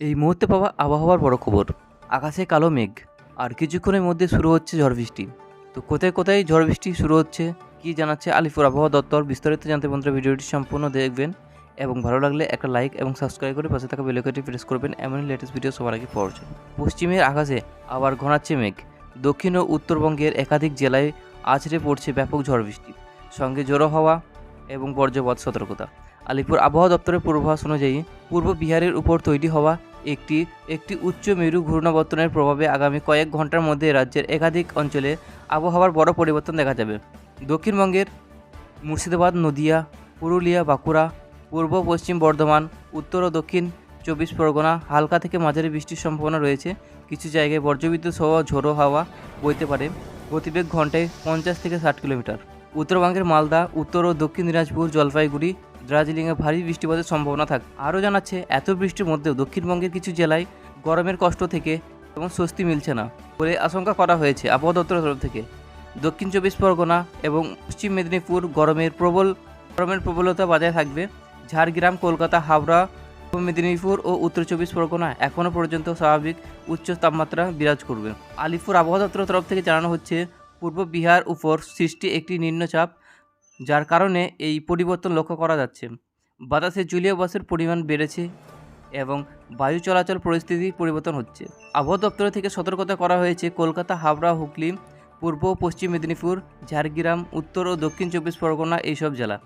এই মুহূর্তে পাওয়া আবহাওয়ার বড় খবর। আকাশে কালো মেঘ, আর কিছুক্ষণের মধ্যে শুরু হচ্ছে ঝড় বৃষ্টি। তো কোথায় কোথায় ঝড় বৃষ্টি শুরু হচ্ছে, কি জানাচ্ছে আলিপুর আবহাওয়া দপ্তর? বিস্তারিত জানতে বন্ধুরা ভিডিওটি সম্পূর্ণ দেখবেন। এবং ভালো লাগলে একটা লাইক এবং সাবস্ক্রাইব করে পাশে থাকা বেলকটি প্রেস করবেন। এমনই লেটেস্ট ভিডিও সবার আগে পড়ছে পশ্চিমের আকাশে আবার ঘনাচ্ছে মেঘ। দক্ষিণ ও উত্তরবঙ্গের একাধিক জেলায় আছড়ে পড়ছে ব্যাপক ঝড় বৃষ্টি। সঙ্গে জোরো হওয়া এবং বজ্রপাত সতর্কতা। আলিপুর আবহাওয়া দপ্তরের পূর্বাভাস অনুযায়ী পূর্ব বিহারের উপর তৈরি হওয়া একটি একটি উচ্চ মেরু ঘূর্ণাবর্তনের প্রভাবে আগামী কয়েক ঘণ্টার মধ্যে রাজ্যের একাধিক অঞ্চলে আবহাওয়ার বড় পরিবর্তন দেখা যাবে। দক্ষিণবঙ্গের মুর্শিদাবাদ, নদিয়া, পুরুলিয়া, বাঁকুড়া, পূর্ব পশ্চিম বর্ধমান, উত্তর ও দক্ষিণ চব্বিশ পরগনা, হালকা থেকে মাঝারি বৃষ্টির সম্ভাবনা রয়েছে। কিছু জায়গায় বজ্রবিদ্যুৎ সহ ঝোড়ো হাওয়া বইতে পারে। গতিবেগ ঘন্টায় পঞ্চাশ থেকে ষাট কিলোমিটার। উত্তরবঙ্গের মালদা, উত্তর ও দক্ষিণ দিনাজপুর, জলপাইগুড়ি দার্জিলিংয়ে ভারী বৃষ্টিপাতের সম্ভাবনা থাকে আরও জানাচ্ছে, এত বৃষ্টির মধ্যেও দক্ষিণবঙ্গের কিছু জেলায় গরমের কষ্ট থেকে এবং স্বস্তি মিলছে না বলে আশঙ্কা করা হয়েছে আবহাওয়া দপ্তরের তরফ থেকে। দক্ষিণ চব্বিশ পরগনা এবং পশ্চিম মেদিনীপুর গরমের প্রবল গরমের প্রবলতা বজায় থাকবে। ঝাড়গ্রাম, কলকাতা, হাওড়া পূর্ব মেদিনীপুর ও উত্তর চব্বিশ পরগনা এখনও পর্যন্ত স্বাভাবিক উচ্চ তাপমাত্রা বিরাজ করবে। আলিপুর আবহাওয়া দপ্তরের তরফ থেকে জানানো হচ্ছে, পূর্ব বিহার উপর সৃষ্টি একটি নিম্নচাপ। যার কারণে এই পরিবর্তন লক্ষ্য করা যাচ্ছে। বাতাসে জলীয় বাসের পরিমাণ বেড়েছে এবং বায়ু চলাচল পরিস্থিতি পরিবর্তন হচ্ছে। আবহাওয়া দপ্তর থেকে সতর্কতা করা হয়েছে কলকাতা হাবড়া হুগলি, পূর্ব পশ্চিম মেদিনীপুর, ঝাড়গ্রাম, উত্তর ও দক্ষিণ চব্বিশ পরগনা এইসব জেলা।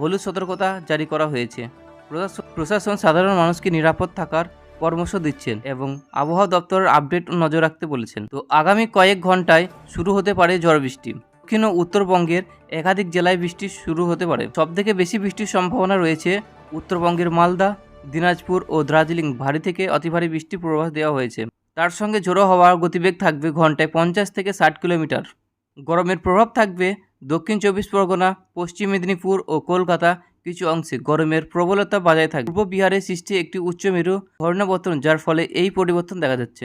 হলুদ সতর্কতা জারি করা হয়েছে। প্রশাসন- প্রশাসন সাধারণ মানুষকে নিরাপদ থাকার পরামর্শ দিচ্ছেন এবং আবহাওয়া দপ্তরের আপডেট নজর রাখতে বলেছেন। তো আগামী কয়েক ঘন্টায় শুরু হতে পারে ঝড় বৃষ্টি। দক্ষিণ ও উত্তরবঙ্গের একাধিক জেলায় বৃষ্টি শুরু হতে পারে। সবথেকে বেশি বৃষ্টির সম্ভাবনা রয়েছে উত্তরবঙ্গের মালদা, দিনাজপুর ও দার্জিলিং। ভারী থেকে অতি ভারী বৃষ্টির পূর্বাভাস দেওয়া হয়েছে। তার সঙ্গে ঝোড়ো হওয়ার গতিবেগ থাকবে ঘন্টায় পঞ্চাশ থেকে ষাট কিলোমিটার। গরমের প্রভাব থাকবে দক্ষিণ চব্বিশ পরগনা, পশ্চিম মেদিনীপুর ও কলকাতা কিছু অংশে। গরমের প্রবলতা বজায় থাকবে। পূর্ব বিহারে সৃষ্টি একটি উচ্চ মেরু ঘর্ণাবর্তন, যার ফলে এই পরিবর্তন দেখা যাচ্ছে।